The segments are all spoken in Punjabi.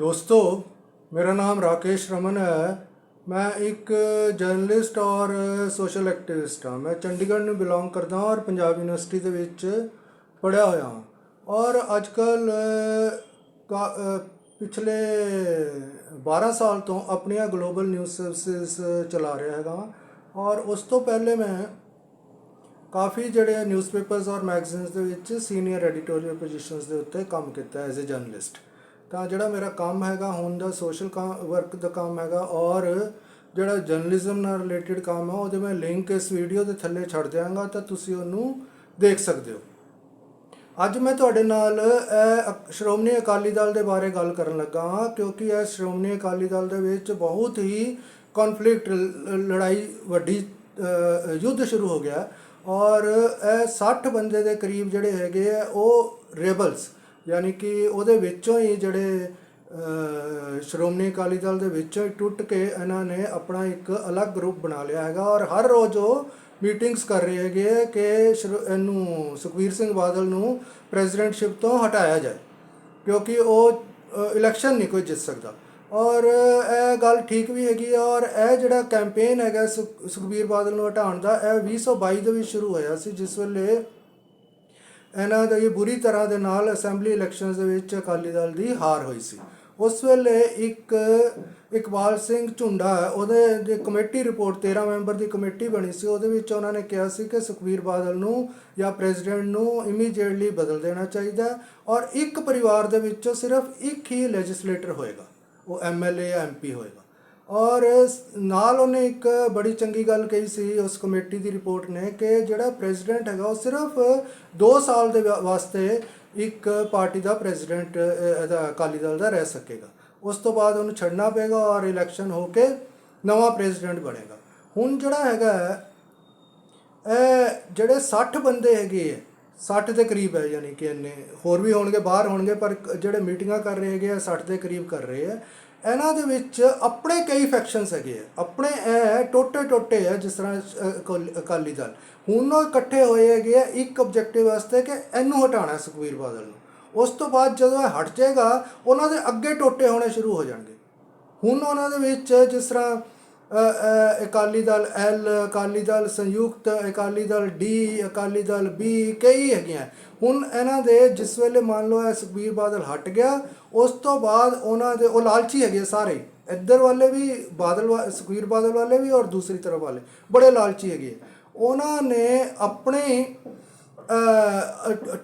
दोस्तों मेरा नाम राकेश रमन है मैं ਇੱਕ ਜਰਨਲਿਸਟ ਔਰ ਸੋਸ਼ਲ ਐਕਟਿਵਿਸਟ ਹਾਂ ਮੈਂ ਚੰਡੀਗੜ੍ਹ ਨੂੰ ਬਿਲੋਂਗ ਕਰਦਾ ਹਾਂ ਔਰ ਪੰਜਾਬ ਯੂਨੀਵਰਸਿਟੀ ਦੇ ਵਿੱਚ ਪੜ੍ਹਿਆ ਹੋਇਆ ਹਾਂ ਔਰ ਅੱਜ ਕੱਲ ਪਿਛਲੇ 12 ਸਾਲ ਤੋਂ ਆਪਣੀਆਂ ਗਲੋਬਲ ਨਿਊਜ਼ ਸਰਵਿਸਿਜ਼ ਚਲਾ ਰਿਹਾ ਹੈਗਾ ਔਰ ਉਸ ਤੋਂ ਪਹਿਲੇ ਮੈਂ ਕਾਫੀ ਜਿਹੜੇ ਨਿਊਜ਼ਪੇਪਰਸ ਔਰ ਮੈਗਜ਼ੀਨਸ ਦੇ ਵਿੱਚ ਸੀਨੀਅਰ ਐਡੀਟੋਰੀਅਲ ਪੋਜੀਸ਼ਨਸ ਦੇ ਉੱਤੇ ਕੰਮ ਕੀਤਾ ਐਜ਼ ਅ ਜਰਨਲਿਸਟ ਤਾਂ ਜਿਹੜਾ ਮੇਰਾ ਕੰਮ ਹੈਗਾ, ਹੁਣ ਦਾ ਸੋਸ਼ਲ ਵਰਕ ਦਾ ਕੰਮ ਹੈਗਾ ਔਰ ਜਿਹੜਾ ਜਰਨਲਿਜ਼ਮ ਨਾਲ ਰਿਲੇਟਡ ਕੰਮ ਹੈ ਉਹਦੇ ਮੈਂ ਲਿੰਕ ਇਸ ਵੀਡੀਓ ਦੇ ਥੱਲੇ ਛੱਡ ਦਿਆਂਗਾ ਤਾਂ ਤੁਸੀਂ ਉਹਨੂੰ ਦੇਖ ਸਕਦੇ ਹੋ। ਅੱਜ ਮੈਂ ਤੁਹਾਡੇ ਨਾਲ ਇਹ ਸ਼੍ਰੋਮਣੀ ਅਕਾਲੀ ਦਲ ਦੇ ਬਾਰੇ ਗੱਲ ਕਰਨ ਲੱਗਾ ਹਾਂ, ਕਿਉਂਕਿ ਇਹ ਸ਼੍ਰੋਮਣੀ ਅਕਾਲੀ ਦਲ ਦੇ ਵਿੱਚ ਬਹੁਤ ਹੀ ਕਨਫਲਿਕਟ ਲੜਾਈ ਵੱਡੀ ਯੁੱਧ ਸ਼ੁਰੂ ਹੋ ਗਿਆ ਔਰ ਇਹ 60 ਬੰਦੇ ਦੇ ਕਰੀਬ ਜਿਹੜੇ ਹੈਗੇ ਆ, ਉਹ ਰੇਬਲਸ ਯਾਨੀ ਕਿ ਉਹਦੇ ਵਿੱਚੋਂ ਹੀ ਜਿਹੜੇ ਸ਼੍ਰੋਮਣੀ ਅਕਾਲੀ ਦਲ ਦੇ ਵਿੱਚੋਂ ਹੀ ਟੁੱਟ ਕੇ ਇਹਨਾਂ ਨੇ ਆਪਣਾ ਇੱਕ ਅਲੱਗ ਗਰੁੱਪ ਬਣਾ ਲਿਆ ਹੈਗਾ ਔਰ ਹਰ ਰੋਜ਼ ਉਹ ਮੀਟਿੰਗਸ ਕਰ ਰਹੇ ਹੈਗੇ ਆ ਕਿ ਸ਼੍ਰੋ- ਇਹਨੂੰ ਸੁਖਬੀਰ ਸਿੰਘ ਬਾਦਲ ਨੂੰ ਪ੍ਰੈਜ਼ੀਡੈਂਟਸ਼ਿਪ ਤੋਂ ਹਟਾਇਆ ਜਾਏ, ਕਿਉਂਕਿ ਉਹ ਇਲੈਕਸ਼ਨ ਨਹੀਂ ਕੋਈ ਜਿੱਤ ਸਕਦਾ। ਔਰ ਇਹ ਗੱਲ ਠੀਕ ਵੀ ਹੈਗੀ ਔਰ ਇਹ ਜਿਹੜਾ ਕੈਂਪੇਨ ਹੈਗਾ ਸੁਖ- ਸੁਖਬੀਰ ਬਾਦਲ ਨੂੰ ਹਟਾਉਣ ਦਾ, ਇਹ 2022 ਦੇ ਵਿੱਚ ਸ਼ੁਰੂ ਹੋਇਆ ਸੀ, ਜਿਸ ਵੇਲੇ ਇਹਨਾਂ ਦਾ ਇਹ ਬੁਰੀ ਤਰ੍ਹਾਂ ਦੇ ਨਾਲ ਅਸੈਂਬਲੀ ਇਲੈਕਸ਼ਨਸ ਦੇ ਵਿੱਚ ਅਕਾਲੀ ਦਲ ਦੀ ਹਾਰ ਹੋਈ ਸੀ। ਉਸ ਵੇਲੇ ਇੱਕ, ਇਕਬਾਲ ਸਿੰਘ ਝੁੰਡਾ, ਉਹਦੇ ਜੇ ਕਮੇਟੀ ਰਿਪੋਰਟ 13 ਮੈਂਬਰ ਦੀ ਕਮੇਟੀ ਬਣੀ ਸੀ। ਉਹਦੇ ਵਿੱਚ ਉਹਨਾਂ ਨੇ ਕਿਹਾ ਸੀ ਕਿ ਸੁਖਬੀਰ ਬਾਦਲ ਨੂੰ ਜਾਂ ਪ੍ਰੈਜ਼ੀਡੈਂਟ ਨੂੰ ਇਮੀਡੀਏਟਲੀ ਬਦਲ ਦੇਣਾ ਚਾਹੀਦਾ ਔਰ ਇੱਕ ਪਰਿਵਾਰ ਦੇ ਵਿੱਚੋਂ ਸਿਰਫ ਇੱਕ ਹੀ ਲੈਜਿਸਲੇਟਰ ਹੋਏਗਾ। ਉਹ ਐਮਐਲਏ ਜਾਂ ਐਮਪੀ ਹੋਏਗਾ। ਔਰ ਨਾਲ ਉਹਨੇ ਇੱਕ ਬੜੀ ਚੰਗੀ ਗੱਲ ਕਹੀ ਸੀ ਉਸ ਕਮੇਟੀ ਦੀ ਰਿਪੋਰਟ ਨੇ ਕਿ ਜਿਹੜਾ ਪ੍ਰੈਜ਼ੀਡੈਂਟ ਹੈਗਾ ਉਹ ਸਿਰਫ 2 ਸਾਲ ਦੇ ਵਾ- ਵਾਸਤੇ ਇੱਕ ਪਾਰਟੀ ਦਾ ਪ੍ਰੈਜ਼ੀਡੈਂਟ ਇਹਦਾ ਅਕਾਲੀ ਦਲ ਦਾ ਰਹਿ ਸਕੇਗਾ। ਉਸ ਤੋਂ ਬਾਅਦ ਉਹਨੂੰ ਛੱਡਣਾ ਪਏਗਾ ਔਰ ਇਲੈਕਸ਼ਨ ਹੋ ਕੇ ਨਵਾਂ ਪ੍ਰੈਜ਼ੀਡੈਂਟ ਬਣੇਗਾ। ਹੁਣ ਜਿਹੜਾ ਹੈਗਾ, ਇਹ ਜਿਹੜੇ 60 ਬੰਦੇ ਹੈਗੇ ਹੈ 60 ਦੇ ਕਰੀਬ ਹੈ, ਯਾਨੀ ਕਿ ਇੰਨੇ ਹੋਰ ਵੀ ਹੋਣਗੇ, ਬਾਹਰ ਹੋਣਗੇ, ਪਰ ਜਿਹੜੇ ਮੀਟਿੰਗਾਂ ਕਰ ਰਹੇ ਹੈਗੇ ਆ 60 ਦੇ ਕਰੀਬ ਕਰ ਰਹੇ ਆ ਇਹਨਾਂ ਦੇ ਵਿੱਚ ਆਪਣੇ ਕਈ ਫੈਕਸ਼ਨਸ ਹੈਗੇ ਆ। ਆਪਣੇ ਇਹ ਟੋਟੇ ਟੋਟੇ ਆ, ਜਿਸ ਤਰ੍ਹਾਂ ਅਕਾਲੀ- ਦਲ। ਹੁਣ ਉਹ ਇਕੱਠੇ ਹੋਏ ਹੈਗੇ ਆ, ਇੱਕ ਆਬਜੈਕਟਿਵ ਵਾਸਤੇ ਕਿ ਇਹਨੂੰ ਹਟਾਉਣਾ ਸੁਖਬੀਰ ਬਾਦਲ ਨੂੰ। ਉਸ ਤੋਂ ਬਾਅਦ ਜਦੋਂ ਇਹ ਹਟ ਜਾਏਗਾ, ਉਹਨਾਂ ਦੇ ਅੱਗੇ ਟੋਟੇ ਹੋਣੇ ਸ਼ੁਰੂ ਹੋ ਜਾਣਗੇ। ਹੁਣ ਉਹਨਾਂ ਦੇ ਵਿੱਚ ਜਿਸ ਤਰ੍ਹਾਂ Akali Dal L Akali Dal Sanyukt, Akali Dal D Akali Dal B ਕਈ ਹੈਗੀਆਂ। ਹੁਣ ਇਹਨਾਂ ਦੇ ਜਿਸ ਵੇਲੇ ਮੰਨ ਲਓ ਇਹ ਸੁਖਬੀਰ ਬਾਦਲ ਹਟ ਗਿਆ, ਉਸ ਤੋਂ ਬਾਅਦ ਉਹਨਾਂ ਦੇ ਉਹ ਲਾਲਚੀ ਹੈਗੇ ਸਾਰੇ। ਇੱਧਰ ਵਾਲੇ ਵੀ, ਬਾਦਲ ਵਾ- ਸੁਖਬੀਰ ਬਾਦਲ ਵਾਲੇ ਵੀ ਔਰ ਦੂਸਰੀ ਤਰਫ ਵਾਲੇ, ਬੜੇ ਲਾਲਚੀ ਹੈਗੇ ਉਹਨਾਂ ਨੇ ਆਪਣੇ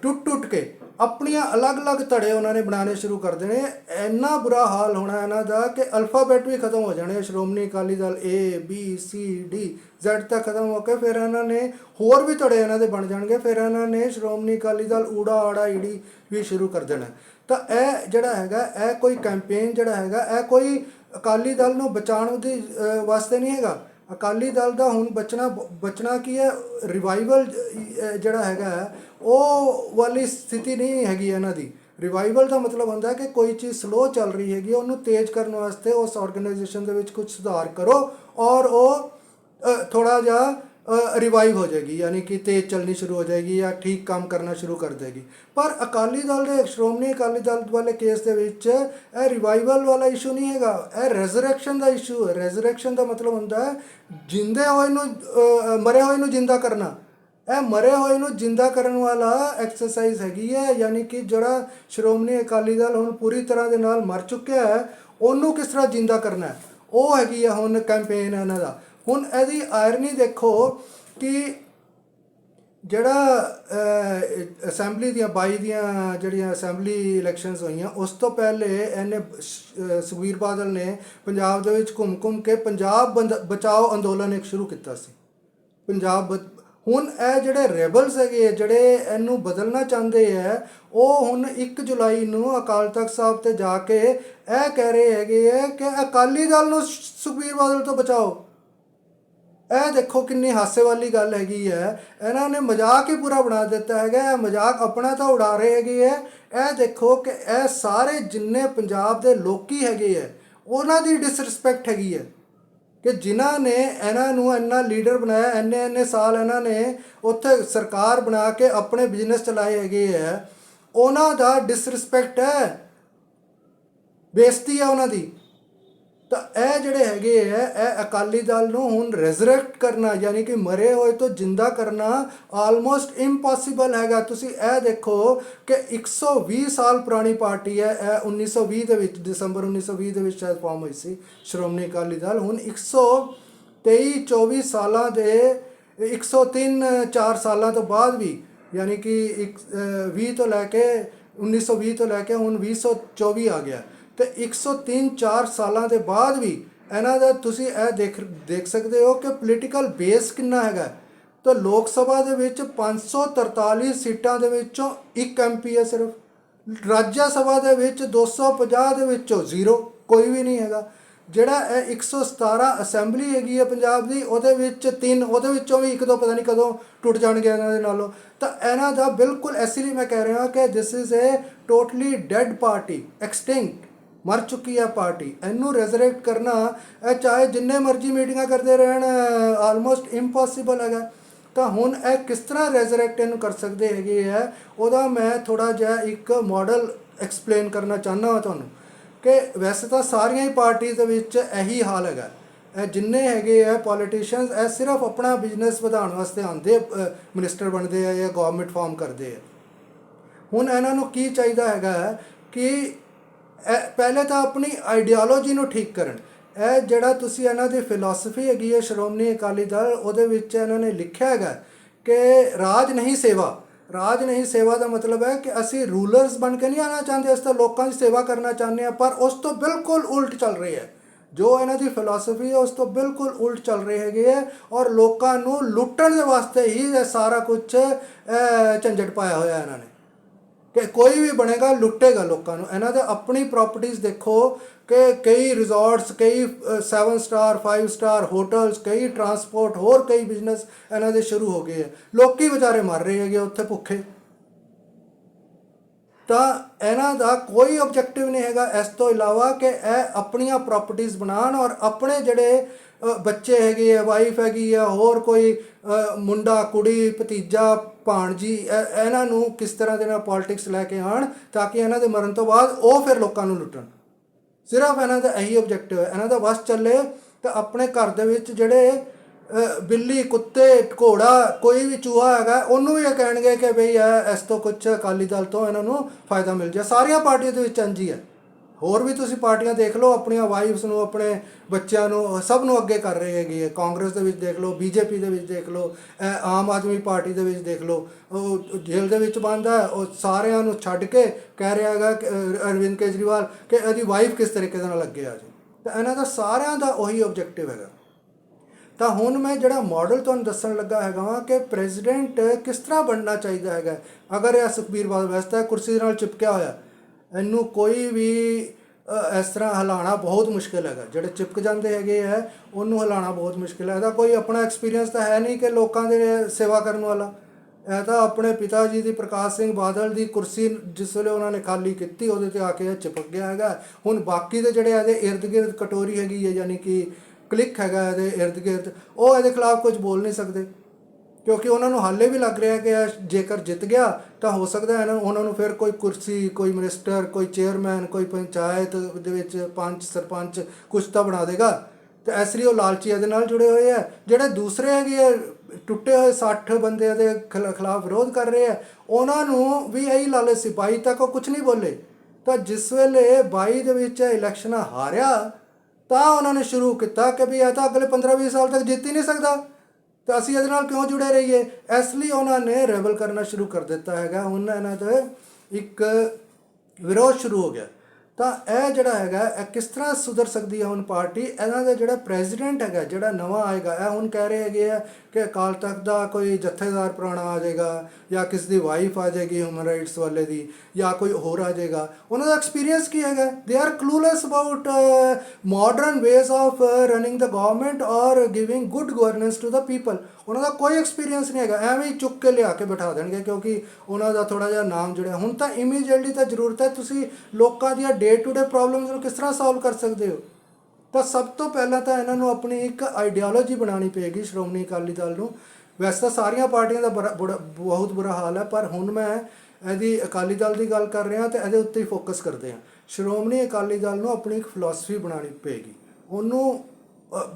ਟੁੱਟ ਟੁੱਟ ਕੇ ਆਪਣੀਆਂ ਅਲੱਗ-ਅਲੱਗ ਧੜੇ ਉਹਨਾਂ ਨੇ ਬਣਾਉਣੇ ਸ਼ੁਰੂ ਕਰ ਦੇਣੇ। ਇੰਨਾ ਬੁਰਾ ਹਾਲ ਹੋਣਾ ਇਹਨਾਂ ਦਾ ਕਿ ਅਲਫਾਬੈਟ ਵੀ ਖਤਮ ਹੋ ਜਾਣੇ। Shiromani Akali Dal A, B, C, D, Z ਤੱਕ ਖਤਮ ਹੋ ਕੇ ਫਿਰ ਇਹਨਾਂ ਨੇ ਹੋਰ ਵੀ ਧੜੇ ਇਹਨਾਂ ਦੇ ਬਣ ਜਾਣਗੇ। ਫਿਰ ਇਹਨਾਂ ਨੇ ਸ਼੍ਰੋਮਣੀ ਅਕਾਲੀ ਦਲ ਊੜਾ ਆੜਾ ਈੜੀ ਵੀ ਸ਼ੁਰੂ ਕਰ ਦੇਣਾ। ਤਾਂ ਇਹ ਜਿਹੜਾ ਹੈਗਾ, ਇਹ ਕੋਈ ਕੈਂਪੇਨ ਜਿਹੜਾ ਹੈਗਾ, ਇਹ ਕੋਈ ਅਕਾਲੀ ਦਲ ਨੂੰ ਬਚਾਉਣ ਦੀ ਵਾਸਤੇ ਨਹੀਂ ਹੈਗਾ। ਅਕਾਲੀ ਦਲ ਦਾ ਹੁਣ ਬਚਣਾ ਬਚਣਾ ਕੀ ਹੈ? ਰਿਵਾਈਵਲ ਜਿਹੜਾ ਹੈਗਾ ਉਹ ਵਾਲੀ ਸਥਿਤੀ ਨਹੀਂ ਹੈਗੀ ਇਹਨਾਂ ਦੀ। ਰਿਵਾਈਵਲ ਦਾ ਮਤਲਬ ਹੁੰਦਾ ਹੈ ਕਿ ਕੋਈ ਚੀਜ਼ ਸਲੋ ਚੱਲ ਰਹੀ ਹੈਗੀ, ਉਹਨੂੰ ਤੇਜ਼ ਕਰਨ ਵਾਸਤੇ ਉਸ ਆਰਗੇਨਾਈਜੇਸ਼ਨ ਦੇ ਵਿੱਚ ਕੁਝ ਸੁਧਾਰ ਕਰੋ ਔਰ ਉਹ ਥੋੜਾ ਜਿਹਾ ਰਿਵਾਈਵ ਹੋ ਜਾਏਗੀ, ਯਾਨੀ ਕਿ ਤੇਜ਼ ਚੱਲਣੀ ਸ਼ੁਰੂ ਹੋ ਜਾਏਗੀ ਜਾਂ ਠੀਕ ਕੰਮ ਕਰਨਾ ਸ਼ੁਰੂ ਕਰ ਦੇਗੀ। ਪਰ ਅਕਾਲੀ ਦਲ ਦੇ, ਸ਼੍ਰੋਮਣੀ ਅਕਾਲੀ ਦਲ ਵਾਲੇ ਕੇਸ ਦੇ ਵਿੱਚ ਇਹ ਰਿਵਾਈਵਲ ਵਾਲਾ ਇਸ਼ੂ ਨਹੀਂ ਹੈਗਾ, ਇਹ ਰੈਜ਼ਰੈਕਸ਼ਨ ਦਾ ਇਸ਼ੂ ਹੈ। ਰੈਜ਼ਰੈਕਸ਼ਨ ਦਾ ਮਤਲਬ ਹੁੰਦਾ ਹੈ, ਜਿੰਦੇ ਹੋਏ ਨੂੰ ਮਰੇ ਹੋਏ ਨੂੰ ਜਿੰਦਾ ਕਰਨਾ। ਇਹ ਮਰੇ ਹੋਏ ਨੂੰ ਜਿੰਦਾ ਕਰਨ ਵਾਲਾ ਐਕਸਰਸਾਈਜ਼ ਹੈਗੀ ਹੈ, ਯਾਨੀ ਕਿ ਜਿਹੜਾ ਸ਼੍ਰੋਮਣੀ ਅਕਾਲੀ ਦਲ ਹੁਣ ਪੂਰੀ ਤਰ੍ਹਾਂ ਦੇ ਨਾਲ ਮਰ ਚੁੱਕਿਆ ਹੈ, ਉਹਨੂੰ ਕਿਸ ਤਰ੍ਹਾਂ ਜਿੰਦਾ ਕਰਨਾ ਹੈ? ਉਹ ਹੈਗੀ ਹੈ ਹੁਣ ਕੈਂਪੇਨ ਇਹਨਾਂ ਦਾ। ਹੁਣ ਇਹਦੀ ਆਇਰਨੀ ਦੇਖੋ ਕਿ ਜਿਹੜਾ ਅਸੈਂਬਲੀ ਦੀਆਂ 22 ਦੀਆਂ ਜਿਹੜੀਆਂ ਅਸੈਂਬਲੀ ਇਲੈਕਸ਼ਨਸ ਹੋਈਆਂ ਉਸ ਤੋਂ ਪਹਿਲੇ ਇਹਨੇ ਸ਼- ਸੁਖਬੀਰ ਬਾਦਲ ਨੇ ਪੰਜਾਬ ਦੇ ਵਿੱਚ ਘੁੰਮ-ਘੁੰਮ ਕੇ ਪੰਜਾਬ ਬੰਦ- ਬਚਾਓ ਅੰਦੋਲਨ ਇੱਕ ਸ਼ੁਰੂ ਕੀਤਾ ਸੀ। ਪੰਜਾਬ ਬ- ਹੁਣ ਇਹ ਜਿਹੜੇ ਰੈਬਲਸ ਹੈਗੇ ਆ, ਜਿਹੜੇ ਇਹਨੂੰ ਬਦਲਣਾ ਚਾਹੁੰਦੇ ਆ ਉਹ ਹੁਣ 1 ਜੁਲਾਈ ਨੂੰ ਅਕਾਲ ਤਖਤ ਸਾਹਿਬ ਤੇ ਜਾ ਕੇ ਇਹ ਕਹਿ ਰਹੇ ਹੈਗੇ ਆ ਕਿ ਅਕਾਲੀ ਦਲ ਨੂੰ ਸ਼- ਸੁਖਬੀਰ ਬਾਦਲ ਤੋਂ ਬਚਾਓ। ਇਹ ਦੇਖੋ ਕਿੰਨੀ ਹਾਸੇ ਵਾਲੀ ਗੱਲ ਹੈਗੀ ਹੈ। ਇਹਨਾਂ ਨੇ ਮਜ਼ਾਕ ਹੀ ਪੂਰਾ ਬਣਾ ਦਿੱਤਾ ਹੈਗਾ। ਇਹ ਮਜ਼ਾਕ ਆਪਣਾ ਤਾਂ ਉਡਾ ਰਹੇ ਹੈਗੇ ਹੈ। ਇਹ ਦੇਖੋ ਕਿ ਇਹ ਸਾਰੇ ਜਿੰਨੇ ਪੰਜਾਬ ਦੇ ਲੋਕੀ ਹੈਗੇ ਹੈ, ਉਹਨਾਂ ਦੀ ਡਿਸਰਿਸਪੈਕਟ ਹੈਗੀ ਹੈ ਕਿ ਜਿਨ੍ਹਾਂ ਨੇ ਇਹਨਾਂ ਨੂੰ ਇੰਨਾ ਲੀਡਰ ਬਣਾਇਆ, ਇੰਨੇ ਇੰਨੇ ਸਾਲ ਇਹਨਾਂ ਨੇ ਉੱਥੇ ਸਰਕਾਰ ਬਣਾ ਕੇ ਆਪਣੇ ਬਿਜ਼ਨਸ ਚਲਾਏ ਹੈਗੇ ਹੈ। ਉਹਨਾਂ ਦਾ ਡਿਸਰਿਸਪੈਕਟ ਹੈ। ਬੇਇੱਜ਼ਤੀ ਆ ਉਹਨਾਂ ਦੀ। ਤਾਂ ਇਹ ਜਿਹੜੇ ਹੈਗੇ ਆ ਇਹ ਅਕਾਲੀ ਦਲ ਨੂੰ ਹੁਣ ਰੈਜ਼ਰੈਕਟ ਕਰਨਾ ਯਾਨੀ ਕਿ ਮਰੇ ਹੋਏ ਤੋਂ ਜਿੰਦਾ ਕਰਨਾ ਆਲਮੋਸਟ ਇੰਪੋਸੀਬਲ ਹੈਗਾ। ਤੁਸੀਂ ਇਹ ਦੇਖੋ ਕਿ 120 ਸਾਲ ਪੁਰਾਣੀ ਪਾਰਟੀ ਹੈ ਇਹ 1920 ਦੇ ਵਿੱਚ ਦਸੰਬਰ 1920 ਦੇ ਵਿੱਚ ਸ਼ਾਇਦ ਫਾਰਮ ਹੋਈ ਸੀ ਸ਼੍ਰੋਮਣੀ ਅਕਾਲੀ ਦਲ। ਹੁਣ 123 24 ਸਾਲਾਂ ਦੇ 103 4 ਸਾਲਾਂ ਤੋਂ ਬਾਅਦ ਵੀ ਯਾਨੀ ਕਿ ਇੱਕ, ਅਹ, 20 ਤੋਂ ਲੈ ਕੇ 1920 ਤੋਂ ਲੈ ਕੇ ਹੁਣ 2024 ਆ ਗਿਆ। ਤੇ 103 4 ਸਾਲਾਂ ਦੇ ਬਾਅਦ ਵੀ ਇਹਨਾਂ ਦਾ ਤੁਸੀਂ ਇਹ ਦੇਖ ਦੇਖ ਸਕਦੇ ਹੋ ਕਿ ਪੋਲੀਟੀਕਲ ਬੇਸ ਕਿੰਨਾ ਹੈਗਾ। ਤਾਂ ਲੋਕ ਸਭਾ ਦੇ ਵਿੱਚ 543 ਸੀਟਾਂ ਦੇ ਵਿੱਚੋਂ ਇੱਕ ਐਮਪੀ ਹੈ ਸਿਰਫ। ਰਾਜ ਸਭਾ ਦੇ ਵਿੱਚ 250 ਦੇ ਵਿੱਚੋਂ ਜ਼ੀਰੋ, ਕੋਈ ਵੀ ਨਹੀਂ ਹੈਗਾ। ਜਿਹੜਾ ਇਹ 117 ਅਸੈਂਬਲੀ ਹੈਗੀ ਹੈ ਪੰਜਾਬ ਦੀ, ਉਹਦੇ ਵਿੱਚ ਤਿੰਨ, ਉਹਦੇ ਵਿੱਚੋਂ ਵੀ ਇੱਕ ਦੋ ਪਤਾ ਨਹੀਂ ਕਦੋਂ ਟੁੱਟ ਜਾਣਗੇ ਇਹਨਾਂ ਦੇ ਨਾਲੋਂ। ਤਾਂ ਇਹਨਾਂ ਦਾ ਬਿਲਕੁਲ ਐਸੀ ਲਈ ਮੈਂ ਕਹਿ ਰਿਹਾ ਕਿ this is a totally dead party extinct ਮਰ ਚੁੱਕੀ ਹੈ ਪਾਰਟੀ। ਇਹਨੂੰ ਰੈਜ਼ਰੈਕਟ ਕਰਨਾ, ਇਹ ਚਾਹੇ ਜਿੰਨੇ ਮਰਜ਼ੀ ਮੀਟਿੰਗਾਂ ਕਰਦੇ ਰਹਿਣ ਆਲਮੋਸਟ ਇੰਪੋਸੀਬਲ ਹੈਗਾ। ਤਾਂ ਹੁਣ ਇਹ ਕਿਸ ਤਰ੍ਹਾਂ ਰੈਜ਼ਰੈਕਟ ਇਹਨੂੰ ਕਰ ਸਕਦੇ ਹੈਗੇ ਹੈ ਉਹਦਾ ਮੈਂ ਥੋੜਾ ਜਿਹਾ ਇੱਕ ਮਾਡਲ ਐਕਸਪਲੇਨ ਕਰਨਾ ਚਾਹੁੰਦਾ ਹਾਂ ਤੁਹਾਨੂੰ। ਕਿ ਵੈਸੇ ਤਾਂ ਸਾਰੀਆਂ ਹੀ ਪਾਰਟੀਆਂ ਦੇ ਵਿੱਚ ਇਹੀ ਹਾਲ ਹੈਗਾ। ਇਹ ਜਿੰਨੇ ਹੈਗੇ ਆ ਪੋਲੀਟੀਸ਼ੀਅਨਸ ਇਹ ਸਿਰਫ ਆਪਣਾ ਬਿਜ਼ਨਸ ਵਧਾਉਣ ਵਾਸਤੇ ਆਉਂਦੇ ਮਿਨਿਸਟਰ ਬਣਦੇ ਆ ਜਾਂ ਗਵਰਨਮੈਂਟ ਫਾਰਮ ਕਰਦੇ ਆ। ਹੁਣ ਇਹਨਾਂ ਨੂੰ ਕੀ ਚਾਹੀਦਾ ਹੈਗਾ ਕਿ ਪਹਿਲੇ ਤਾਂ ਆਪਣੀ ਆਈਡੀਓਲੋਜੀ ਨੂੰ ਠੀਕ ਕਰਨ। ਇਹ ਜਿਹੜਾ ਤੁਸੀਂ ਇਹਨਾਂ ਦੀ ਫਿਲਾਸਫੀ ਹੈਗੀ ਹੈ, ਸ਼੍ਰੋਮਣੀ ਅਕਾਲੀ ਦਲ, ਉਹਦੇ ਵਿੱਚ ਇਹਨਾਂ ਨੇ ਲਿਖਿਆ ਹੈਗਾ ਕਿ ਰਾਜ ਨਹੀਂ ਸੇਵਾ। ਰਾਜ ਨਹੀਂ ਸੇਵਾ ਦਾ ਮਤਲਬ ਹੈ ਕਿ ਅਸੀਂ ਰੂਲਰਸ ਬਣ ਕੇ ਨਹੀਂ ਆਣਾ ਚਾਹੁੰਦੇ, ਅਸੀਂ ਤਾਂ ਲੋਕਾਂ ਦੀ ਸੇਵਾ ਕਰਨਾ ਚਾਹੁੰਦੇ ਆ ਪਰ ਉਸ ਤੋਂ ਬਿਲਕੁਲ ਉਲਟ ਚੱਲ ਰਹੀ ਹੈ। ਜੋ ਇਹਨਾਂ ਦੀ ਫਿਲਾਸਫੀ ਹੈ, ਉਸ ਤੋਂ ਬਿਲਕੁਲ ਉਲਟ ਚੱਲ ਰਹੇ ਹੈਗੇ ਹੈ ਔਰ ਲੋਕਾਂ ਨੂੰ ਲੁੱਟਣ ਦੇ ਵਾਸਤੇ ਹੀ ਇਹ ਸਾਰਾ ਕੁਝ ਝੰਜਟ ਪਾਇਆ ਹੋਇਆ ਇਹਨਾਂ ਨੇ। ਕਿ ਕੋਈ ਵੀ ਬਣੇਗਾ, ਲੁੱਟੇਗਾ ਲੋਕਾਂ ਨੂੰ। ਇਹਨਾਂ ਦੇ ਆਪਣੀ ਪ੍ਰਾਪਰਟੀਆਂ ਦੇਖੋ ਕਿ ਕਈ ਰਿਜ਼ੋਰਟਸ ਕਈ 7 ਸਟਾਰ 5 ਸਟਾਰ ਹੋਟਲਸ ਕਈ ਟਰਾਂਸਪੋਰਟ ਹੋਰ ਕਈ ਬਿਜ਼ਨਸ ਇਹਨਾਂ ਦੇ ਸ਼ੁਰੂ ਹੋ ਗਏ ਆ ਲੋਕੀ ਵਿਚਾਰੇ ਮਰ ਰਹੇ ਹੈਗੇ ਉੱਥੇ ਭੁੱਖੇ। ਤਾਂ ਇਹਨਾਂ ਦਾ ਕੋਈ ਆਬਜੈਕਟਿਵ ਨਹੀਂ ਹੈਗਾ। ਇਸ ਤੋਂ ਇਲਾਵਾ ਕਿ ਇਹ ਆਪਣੀਆਂ ਪ੍ਰਾਪਰਟੀਆਂ ਬਣਾਉਣ ਔਰ ਆਪਣੇ ਜਿਹੜੇ ਬੱਚੇ ਹੈਗੇ ਆ ਵਾਈਫ ਹੈਗੀ ਆ, ਹੋਰ ਕੋਈ ਮੁੰਡਾ, ਕੁੜੀ, ਭਤੀਜਾ, ਭਾਣਜੀ, ਇਹ- ਇਹਨਾਂ ਨੂੰ ਕਿਸ ਤਰ੍ਹਾਂ ਦੇ ਨਾਲ ਪੋਲਿਟਿਕਸ ਲੈ ਕੇ ਆਣ ਤਾਂ ਕਿ ਇਹਨਾਂ ਦੇ ਮਰਨ ਤੋਂ ਬਾਅਦ ਉਹ ਫਿਰ ਲੋਕਾਂ ਨੂੰ ਲੁੱਟਣ। ਸਿਰਫ ਇਹਨਾਂ ਦਾ ਇਹੀ ਆਬਜੈਕਟਿਵ ਹੈ। ਇਹਨਾਂ ਦਾ ਬਸ ਚੱਲੇ ਤਾਂ ਆਪਣੇ ਘਰ ਦੇ ਵਿੱਚ ਜਿਹੜੇ ਬਿੱਲੀ, ਕੁੱਤੇ, ਘੋੜਾ, ਕੋਈ ਵੀ ਚੂਹਾ ਹੈਗਾ, ਉਹਨੂੰ ਵੀ ਇਹ ਕਹਿਣਗੇ ਕਿ ਬਈ ਇਹ, ਇਸ ਤੋਂ ਕੁਝ ਅਕਾਲੀ ਦਲ ਤੋਂ ਇਹਨਾਂ ਨੂੰ ਫਾਇਦਾ ਮਿਲ ਜਾ ਸਾਰੀਆਂ ਪਾਰਟੀਆਂ ਦੇ ਵਿੱਚ ਅੰਜੀ ਹੈ ਹੋਰ ਵੀ ਤੁਸੀਂ ਪਾਰਟੀਆਂ ਦੇਖ ਲਓ, ਆਪਣੀਆਂ ਵਾਈਫਸ ਨੂੰ, ਆਪਣੇ ਬੱਚਿਆਂ ਨੂੰ, ਸਭ ਨੂੰ ਅੱਗੇ ਕਰ ਰਹੇ ਹੈਗੇ ਹੈ। ਕਾਂਗਰਸ ਦੇ ਵਿੱਚ ਦੇਖ ਲਓ, ਬੀਜੇਪੀ ਦੇ ਵਿੱਚ ਦੇਖ ਲਓ ਆਮ ਆਦਮੀ ਪਾਰਟੀ ਦੇ ਵਿੱਚ ਦੇਖ ਲਓ, ਉਹ ਜੇਲ੍ਹ ਦੇ ਵਿੱਚ ਬੰਦ ਹੈ, ਉਹ ਸਾਰਿਆਂ ਨੂੰ ਛੱਡ ਕੇ ਕਹਿ ਰਿਹਾ ਹੈਗਾ ਅਰਵਿੰਦ ਕੇਜਰੀਵਾਲ ਕਿ ਇਹਦੀ ਵਾਈਫ ਕਿਸ ਤਰੀਕੇ ਦੇ ਨਾਲ ਅੱਗੇ ਆ ਜਾਏ। ਤਾਂ ਇਹਨਾਂ ਦਾ ਸਾਰਿਆਂ ਦਾ ਉਹੀ ਆਬਜੈਕਟਿਵ ਹੈਗਾ। ਤਾਂ ਹੁਣ ਮੈਂ ਜਿਹੜਾ ਮਾਡਲ ਤੁਹਾਨੂੰ ਦੱਸਣ ਲੱਗਾ ਹੈਗਾ ਵਾਂ ਕਿ ਪ੍ਰੈਜ਼ੀਡੈਂਟ ਕਿਸ ਤਰ੍ਹਾਂ ਬਣਨਾ ਚਾਹੀਦਾ ਹੈਗਾ। ਅਗਰ ਇਹ ਸੁਖਬੀਰ ਬਾਦਲ ਵੈਸਤਾ ਕੁਰਸੀ ਦੇ ਨਾਲ ਚਿਪਕਿਆ ਹੋਇਆ, ਇਹਨੂੰ ਕੋਈ ਵੀ ਇਸ ਤਰ੍ਹਾਂ ਹਿਲਾਉਣਾ ਬਹੁਤ ਮੁਸ਼ਕਿਲ ਹੈਗਾ। ਜਿਹੜੇ ਚਿਪਕ ਜਾਂਦੇ ਹੈਗੇ ਹੈ ਉਹਨੂੰ ਹਿਲਾਉਣਾ ਬਹੁਤ ਮੁਸ਼ਕਿਲ ਹੈ। ਇਹਦਾ ਕੋਈ ਆਪਣਾ ਐਕਸਪੀਰੀਅੰਸ ਤਾਂ ਹੈ ਨਹੀਂ ਕਿ ਲੋਕਾਂ ਦੇ ਸੇਵਾ ਕਰਨ ਵਾਲਾ। ਇਹ ਤਾਂ ਆਪਣੇ ਪਿਤਾ ਜੀ ਦੀ, ਪ੍ਰਕਾਸ਼ ਸਿੰਘ ਬਾਦਲ ਦੀ ਕੁਰਸੀ ਜਿਸ ਵੇਲੇ ਉਹਨਾਂ ਨੇ ਖਾਲੀ ਕੀਤੀ, ਉਹਦੇ ਤੇ ਆ ਕੇ ਇਹ ਚਿਪਕ ਗਿਆ ਹੈਗਾ। ਹੁਣ ਬਾਕੀ ਦੇ ਜਿਹੜੇ ਇਹਦੇ ਇਰਦ ਗਿਰਦ ਕਟੋਰੀ ਹੈਗੀ ਹੈ, ਯਾਨੀ ਕਿ ਕਲਿੱਕ ਹੈਗਾ ਇਹਦੇ ਇਰਦ ਗਿਰਦ, ਉਹ ਇਹਦੇ ਖਿਲਾਫ ਕੁਝ ਬੋਲ ਨਹੀਂ ਸਕਦੇ। ਕਿਉਂਕਿ ਉਹਨਾਂ ਨੂੰ ਹਾਲੇ ਵੀ ਲੱਗ ਰਿਹਾ ਕਿ ਇਹ ਜੇਕਰ ਜਿੱਤ ਗਿਆ, ਤਾਂ ਹੋ ਸਕਦਾ ਹੈ ਉਹਨਾਂ ਨੂੰ ਫਿਰ ਕੋਈ ਕੁਰਸੀ, ਕੋਈ ਮਿਨਿਸਟਰ, ਕੋਈ ਚੇਅਰਮੈਨ, ਕੋਈ ਪੰਚਾਇਤ ਦੇ ਵਿੱਚ ਪੰਚ, ਸਰਪੰਚ ਕੁਝ ਤਾਂ ਬਣਾ ਦੇਗਾ। ਤੇ ਇਸ ਲਈ ਉਹ ਲਾਲਚੀ ਇਹਦੇ ਨਾਲ ਜੁੜੇ ਹੋਏ ਆ। ਜਿਹੜੇ ਦੂਸਰੇ ਹੈਗੇ ਟੁੱਟੇ ਹੋਏ 60 ਬੰਦਿਆਂ ਦੇ ਖਿਲਾਫ ਵਿਰੋਧ ਕਰ ਰਹੇ ਆ, ਉਹਨਾਂ ਨੂੰ ਵੀ ਇਹੀ ਲਾਲਚ ਸੀ 22 ਤੱਕ ਉਹ ਕੁਝ ਨਹੀਂ ਬੋਲੇ। ਤਾਂ ਜਿਸ ਵੇਲੇ 22 ਦੇ ਵਿੱਚ ਇਲੈਕਸ਼ਨਾਂ ਹਾਰਿਆ ਤਾਂ ਉਹਨਾਂ ਨੇ ਸ਼ੁਰੂ ਕੀਤਾ ਕਿ ਵੀ ਇਹ ਤਾਂ ਅਗਲੇ 15-20 ਸਾਲ ਤੱਕ ਜਿੱਤ ਹੀ ਨਹੀਂ ਸਕਦਾ। ਤਾਂ ਅਸੀਂ ਇਹਦੇ ਨਾਲ ਕਿਉਂ ਜੁੜੇ ਰਹੀਏ? ਇਸ ਲਈ ਉਹਨਾਂ ਨੇ ਰੈਵਲ ਕਰਨਾ ਸ਼ੁਰੂ ਕਰ ਦਿੱਤਾ ਹੈਗਾ। ਹੁਣ ਇਹਨਾਂ ਦਾ ਇੱਕ ਵਿਰੋਧ ਸ਼ੁਰੂ ਹੋ ਗਿਆ। ਤਾਂ ਇਹ ਜਿਹੜਾ ਹੈਗਾ, ਇਹ ਕਿਸ ਤਰ੍ਹਾਂ ਸੁਧਰ ਸਕਦੀ ਹੈ ਹੁਣ ਪਾਰਟੀ? ਇਹਨਾਂ ਦਾ ਜਿਹੜਾ ਪ੍ਰੈਜ਼ੀਡੈਂਟ ਹੈਗਾ, ਜਿਹੜਾ ਨਵਾਂ ਆਏਗਾ, ਇਹ ਹੁਣ ਕਹਿ ਰਹੇ ਹੈਗੇ ਆ ਕਿ ਅਕਾਲ ਤਖਤ ਦਾ ਕੋਈ ਜਥੇਦਾਰ ਪੁਰਾਣਾ ਆ ਜਾਏਗਾ ਜਾਂ ਕਿਸ ਦੀ ਵਾਈਫ ਆ ਜਾਏਗੀ ਹਿਊਮਨ ਰਾਈਟਸ ਵਾਲੇ ਦੀ ਜਾਂ ਕੋਈ ਹੋਰ ਆ ਜਾਏਗਾ। ਉਹਨਾਂ ਦਾ ਐਕਸਪੀਰੀਅੰਸ ਕੀ ਹੈਗਾ? They are clueless about modern ways of running the government or giving good governance to the people ਉਹਨਾਂ ਦਾ ਕੋਈ ਐਕਸਪੀਰੀਅੰਸ ਨਹੀਂ ਹੈਗਾ, ਐਵੇਂ ਹੀ ਚੁੱਕ ਕੇ ਲਿਆ ਕੇ ਬਿਠਾ ਦੇਣਗੇ ਕਿਉਂਕਿ ਉਹਨਾਂ ਦਾ ਥੋੜਾ ਜਿਹਾ ਨਾਮ ਜੁੜਿਆ। ਹੁਣ ਤਾਂ ਇਮੀਡੀਏਟਲੀ ਤਾਂ ਜ਼ਰੂਰਤ ਹੈ, ਤੁਸੀਂ ਲੋਕਾਂ ਦੀਆਂ ਡੇ ਟੂ ਡੇ ਪ੍ਰੋਬਲਮਸ ਨੂੰ ਕਿਸ ਤਰ੍ਹਾਂ ਸੋਲਵ ਕਰ ਸਕਦੇ ਹੋ? ਤਾਂ ਸਭ ਤੋਂ ਪਹਿਲਾਂ ਤਾਂ ਇਹਨਾਂ ਨੂੰ ਆਪਣੀ ਇੱਕ ਆਈਡੀਓਲੋਜੀ ਬਣਾਉਣੀ ਪਏਗੀ ਸ਼੍ਰੋਮਣੀ ਅਕਾਲੀ ਦਲ ਨੂੰ। ਵੈਸੇ ਤਾਂ ਸਾਰੀਆਂ ਪਾਰਟੀਆਂ ਦਾ ਬੜਾ- ਬੜਾ- ਬਹੁਤ ਬੁਰਾ ਹਾਲ ਹੈ, ਪਰ ਹੁਣ ਮੈਂ ਇਹਦੀ ਅਕਾਲੀ ਦਲ ਦੀ ਗੱਲ ਕਰ ਰਿਹਾ ਤੇ ਇਹਦੇ ਉੱਤੇ ਹੀ ਫੋਕਸ ਕਰਦੇ ਹਾਂ। ਸ਼੍ਰੋਮਣੀ ਅਕਾਲੀ ਦਲ ਨੂੰ ਆਪਣੀ ਇੱਕ ਫਿਲਾਸਫੀ ਬਣਾਉਣੀ ਪਏਗੀ। ਉਹਨੂੰ